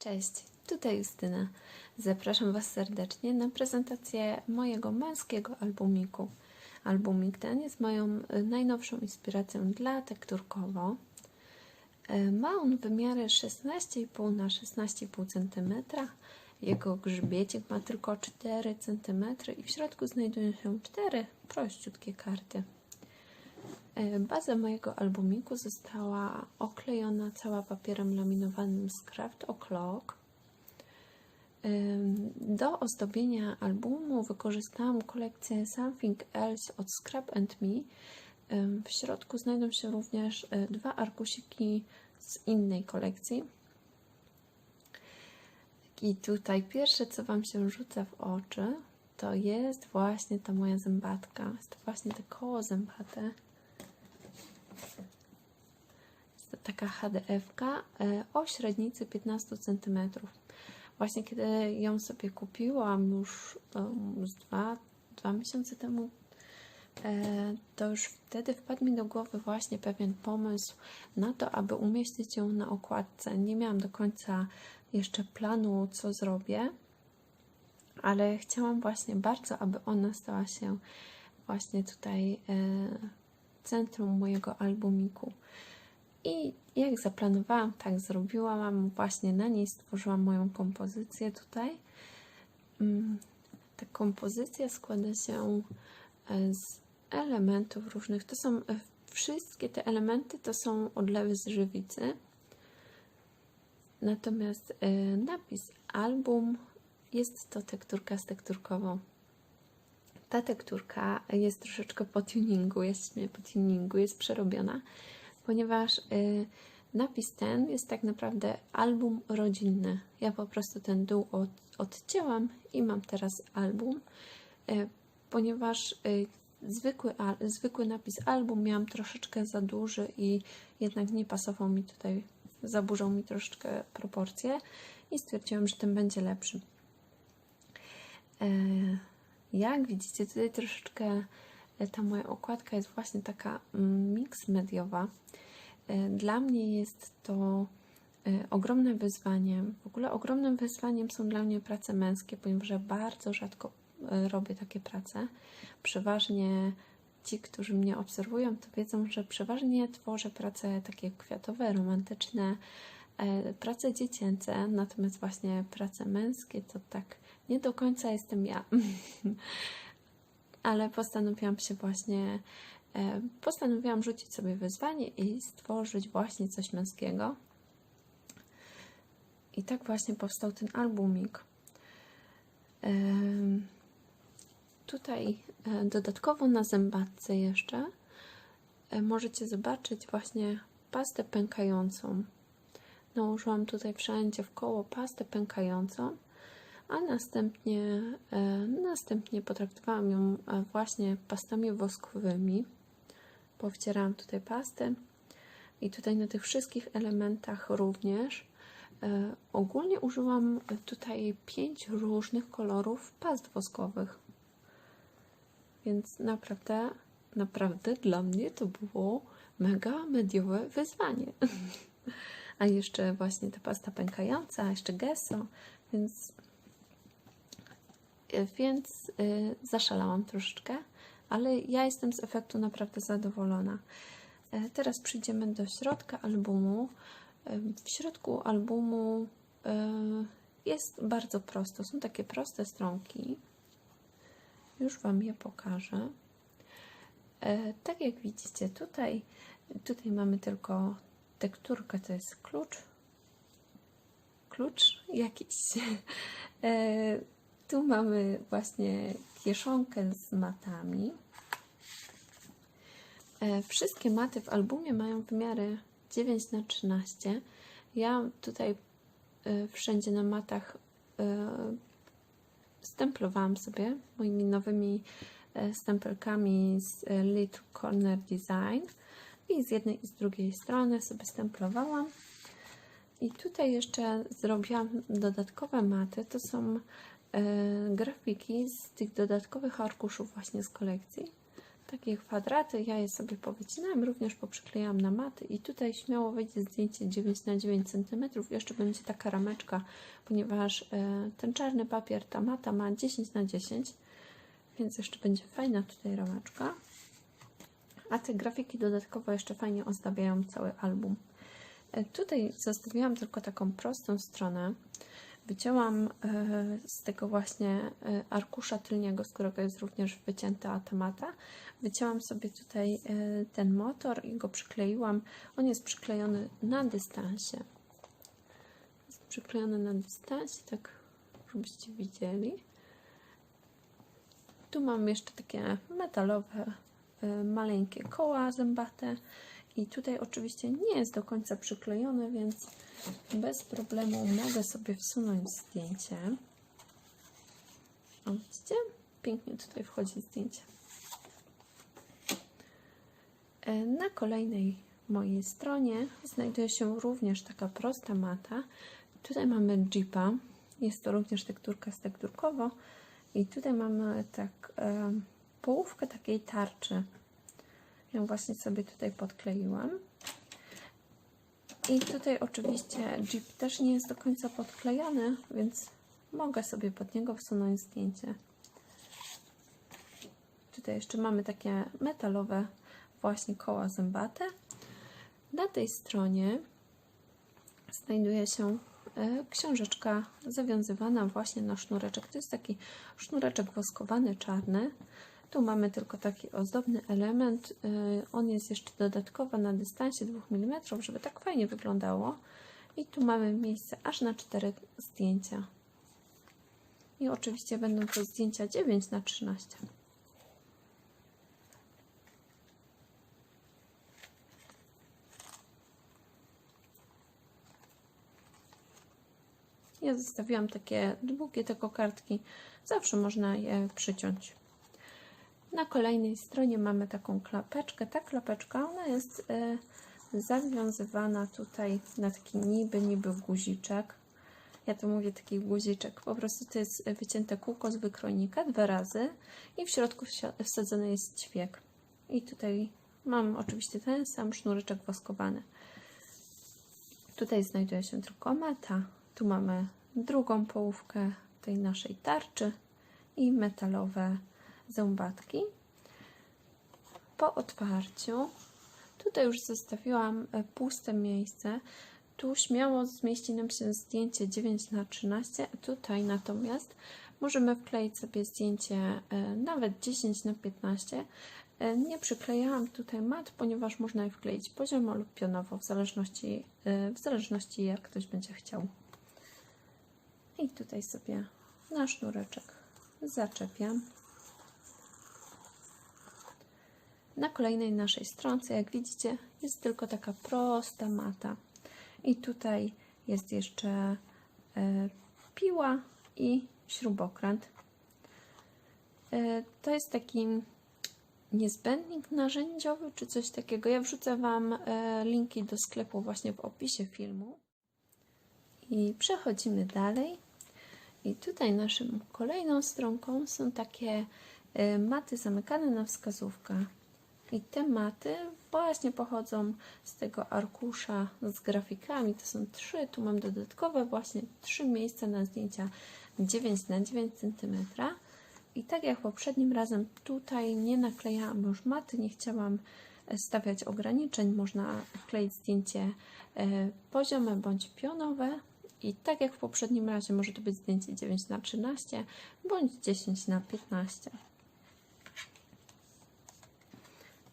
Cześć, tutaj Justyna. Zapraszam Was serdecznie na prezentację mojego męskiego albumiku. Albumik ten jest moją y, najnowszą inspiracją dla tekturkowo. Y, Ma on wymiary 16,5 na 16,5 cm. Jego grzbiecik ma tylko 4 cm i w środku znajdują się cztery prościutkie karty. E, Baza mojego albumiku została oklejona cała papierem laminowanym z Craft O'Clock. Do ozdobienia albumu wykorzystałam kolekcję Something Else od Scrap and Me. W środku znajdą się również e, dwa arkusiki z innej kolekcji. I tutaj pierwsze, co Wam się rzuca w oczy, to jest właśnie ta moja zębatka. Jest to właśnie te koło zębate. Jest to taka HDF-ka e, o średnicy 15 cm. Właśnie kiedy ją sobie kupiłam już z dwa, dwa miesiące temu, e, to już wtedy wpadł mi do głowy właśnie pewien pomysł na to, aby umieścić ją na okładce. Nie miałam do końca jeszcze planu, co zrobię, ale chciałam właśnie bardzo, aby ona stała się właśnie tutaj e, centrum mojego albumiku. I jak zaplanowałam, tak zrobiłam. Właśnie na niej stworzyłam moją kompozycję tutaj. Mm, Ta kompozycja składa się e, z elementów różnych. To są e, wszystkie te elementy to są odlewy z żywicy. Natomiast e, napis album jest to tekturka z tekturkową. Ta tekturka jest troszeczkę po tuningu, jest po tuningu, jest przerobiona, ponieważ y, napis ten jest tak naprawdę album rodzinny. Ja po prostu ten dół od, odcięłam i mam teraz album, y, ponieważ y, zwykły, zwykły napis album miałam troszeczkę za duży i jednak nie pasował mi tutaj, zaburzał mi troszeczkę proporcje i stwierdziłam, że ten będzie lepszy. Jak widzicie, tutaj troszeczkę ta moja okładka jest właśnie taka mm, mix mediowa. E, Dla mnie jest to e, ogromne wyzwanie. W ogóle ogromnym wyzwaniem są dla mnie prace męskie, ponieważ bardzo rzadko e, robię takie prace. Przeważnie ci, którzy mnie obserwują, to wiedzą, że przeważnie tworzę prace takie kwiatowe, romantyczne, e, prace dziecięce, natomiast właśnie prace męskie to tak nie do końca jestem ja. Ale postanowiłam się właśnie, e, postanowiłam rzucić sobie wyzwanie i stworzyć właśnie coś męskiego. I tak właśnie powstał ten albumik. Tutaj e, dodatkowo na zębatce jeszcze e, możecie zobaczyć właśnie pastę pękającą. Nałożyłam tutaj wszędzie w koło pastę pękającą, a następnie, e, następnie potraktowałam ją e, właśnie pastami woskowymi. Powcierałam tutaj pastę i tutaj na tych wszystkich elementach również. E, ogólnie użyłam tutaj pięć różnych kolorów past woskowych. Więc naprawdę, naprawdę dla mnie to było mega mediowe wyzwanie. A jeszcze właśnie ta pasta pękająca, jeszcze gesso, więc, więc y, zaszalałam troszeczkę, ale ja jestem z efektu naprawdę zadowolona. E, Teraz przejdziemy do środka albumu. E, W środku albumu e, jest bardzo prosto. Są takie proste stronki. Już Wam je pokażę. Tak jak widzicie tutaj, tutaj mamy tylko tekturkę, to jest klucz. Klucz jakiś. Tu mamy właśnie kieszonkę z matami. E, wszystkie maty w albumie mają wymiary 9 na 13. Ja tutaj e, wszędzie na matach e, stemplowałam sobie moimi nowymi stempelkami z Little Corner Design i z jednej i z drugiej strony sobie stemplowałam. I tutaj jeszcze zrobiłam dodatkowe maty. To są grafiki z tych dodatkowych arkuszów właśnie z kolekcji. takie kwadraty. Ja je sobie powycinałam, również poprzyklejałam na maty i tutaj śmiało wejdzie zdjęcie 9 na 9 cm. Jeszcze będzie taka rameczka, ponieważ e, ten czarny papier, ta mata ma 10 na 10 więc jeszcze będzie fajna tutaj rameczka. A te grafiki dodatkowo jeszcze fajnie ozdabiają cały album. E, Tutaj zostawiłam tylko taką prostą stronę. Wycięłam e, z tego właśnie e, arkusza tylniego, z którego jest również wycięta temata. Wycięłam sobie tutaj e, ten motor i go przykleiłam. On jest przyklejony na dystansie. Jest przyklejony na dystansie, tak żebyście widzieli. Tu mam jeszcze takie metalowe, maleńkie koła zębate. I tutaj oczywiście nie jest do końca przyklejone, więc bez problemu mogę sobie wsunąć zdjęcie. O, widzicie? Pięknie tutaj wchodzi zdjęcie. E, Na kolejnej mojej stronie znajduje się również taka prosta mata. Tutaj mamy Jeepa. Jest to również tekturka stekturkowo. I tutaj mamy tak e, połówkę takiej tarczy. Ją właśnie sobie tutaj podkleiłam. I tutaj oczywiście Jeep też nie jest do końca podklejany, więc mogę sobie pod niego wsunąć zdjęcie. Tutaj jeszcze mamy takie metalowe właśnie koła zębate. Na tej stronie znajduje się e, książeczka zawiązywana właśnie na sznureczek. To jest taki sznureczek woskowany, czarny. Tu mamy tylko taki ozdobny element. E, On jest jeszcze dodatkowo na dystansie 2 mm, żeby tak fajnie wyglądało. I tu mamy miejsce aż na 4 zdjęcia. I oczywiście będą to zdjęcia 9 na 13. Ja zostawiłam takie długie te kokardki. Zawsze można je przyciąć. Na kolejnej stronie mamy taką klapeczkę. Ta klapeczka, ona jest e, zawiązywana tutaj na taki niby, niby guziczek. Ja to mówię taki guziczek. Po prostu to jest wycięte kółko z wykrojnika dwa razy i w środku wsadzony jest ćwiek. I tutaj mam oczywiście ten sam sznureczek woskowany. Tutaj znajduje się tylko mata. Tu mamy drugą połówkę tej naszej tarczy i metalowe zębatki. Po otwarciu tutaj już zostawiłam e, puste miejsce. Tu śmiało zmieści nam się zdjęcie 9 na 13 Tutaj natomiast możemy wkleić sobie zdjęcie e, nawet 10 na 15 E, Nie przyklejałam tutaj mat, ponieważ można je wkleić poziomo lub pionowo, w zależności, w zależności jak ktoś będzie chciał. I tutaj sobie na sznureczek zaczepiam. Na kolejnej naszej stronce, jak widzicie, jest tylko taka prosta mata. I tutaj jest jeszcze e, piła i śrubokręt. E, to jest taki niezbędnik narzędziowy czy coś takiego. Ja wrzucę Wam e, linki do sklepu właśnie w opisie filmu. I przechodzimy dalej. I tutaj naszą kolejną stronką są takie maty zamykane na wskazówkę. I te maty właśnie pochodzą z tego arkusza z grafikami. To są trzy. Tu mam dodatkowe właśnie trzy miejsca na zdjęcia 9 na 9 cm. I tak jak poprzednim razem, tutaj nie naklejałam już maty, nie chciałam e, stawiać ograniczeń. Można wkleić zdjęcie e, poziome bądź pionowe. I tak jak w poprzednim razie, może to być zdjęcie 9 na 13 bądź 10 na 15.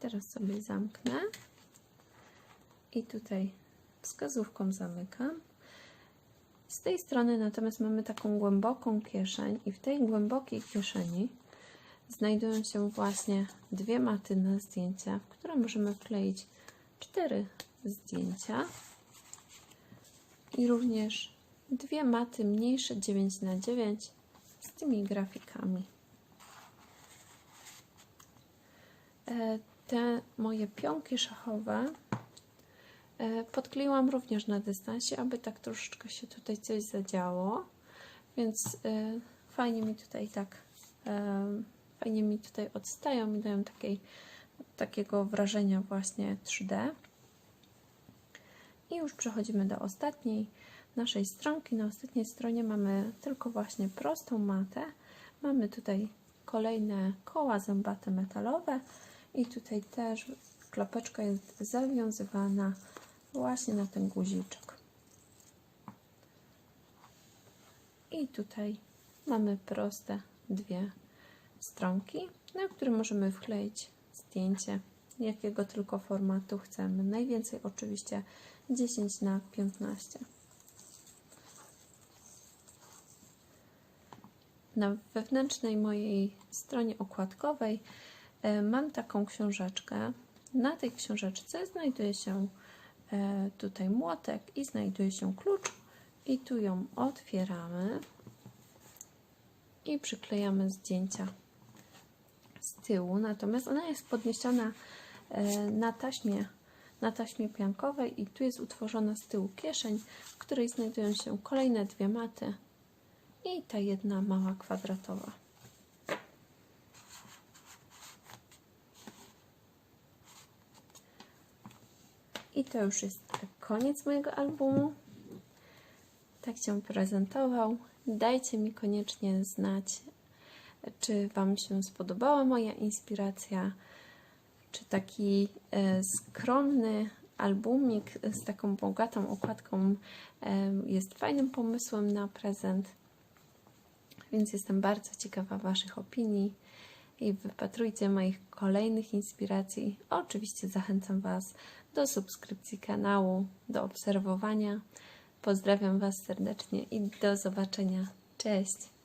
Teraz sobie zamknę i tutaj wskazówką zamykam. Z tej strony natomiast mamy taką głęboką kieszeń i w tej głębokiej kieszeni znajdują się właśnie dwie maty na zdjęcia, w które możemy wkleić cztery zdjęcia i również dwie maty mniejsze 9 na 9 z tymi grafikami. Te moje pionki szachowe e, podkleiłam również na dystansie, aby tak troszeczkę się tutaj coś zadziało, więc e, fajnie mi tutaj tak e, fajnie mi tutaj odstają i dają takiej, takiego wrażenia właśnie 3D. I już przechodzimy do ostatniej naszej stronki. Na ostatniej stronie mamy tylko właśnie prostą matę. Mamy tutaj kolejne koła zębate metalowe i tutaj też klapeczka jest zawiązywana właśnie na ten guziczek. I tutaj mamy proste dwie stronki, na które możemy wkleić zdjęcie, jakiego tylko formatu chcemy. Najwięcej oczywiście 10 na 15. Na wewnętrznej mojej stronie okładkowej mam taką książeczkę. Na tej książeczce znajduje się e, tutaj młotek i znajduje się klucz. I tu ją otwieramy i przyklejamy zdjęcia z tyłu. Natomiast ona jest podniesiona e, na taśmie, na taśmie piankowej i tu jest utworzona z tyłu kieszeń, w której znajdują się kolejne dwie maty i ta jedna mała kwadratowa. I to już jest koniec mojego albumu. Tak się prezentował. Dajcie mi koniecznie znać, czy Wam się spodobała moja inspiracja, czy taki e, skromny albumik z taką bogatą okładką e, jest fajnym pomysłem na prezent. Więc jestem bardzo ciekawa Waszych opinii i wypatrujcie moich kolejnych inspiracji. Oczywiście zachęcam Was do subskrypcji kanału, do obserwowania. Pozdrawiam Was serdecznie i do zobaczenia. Cześć!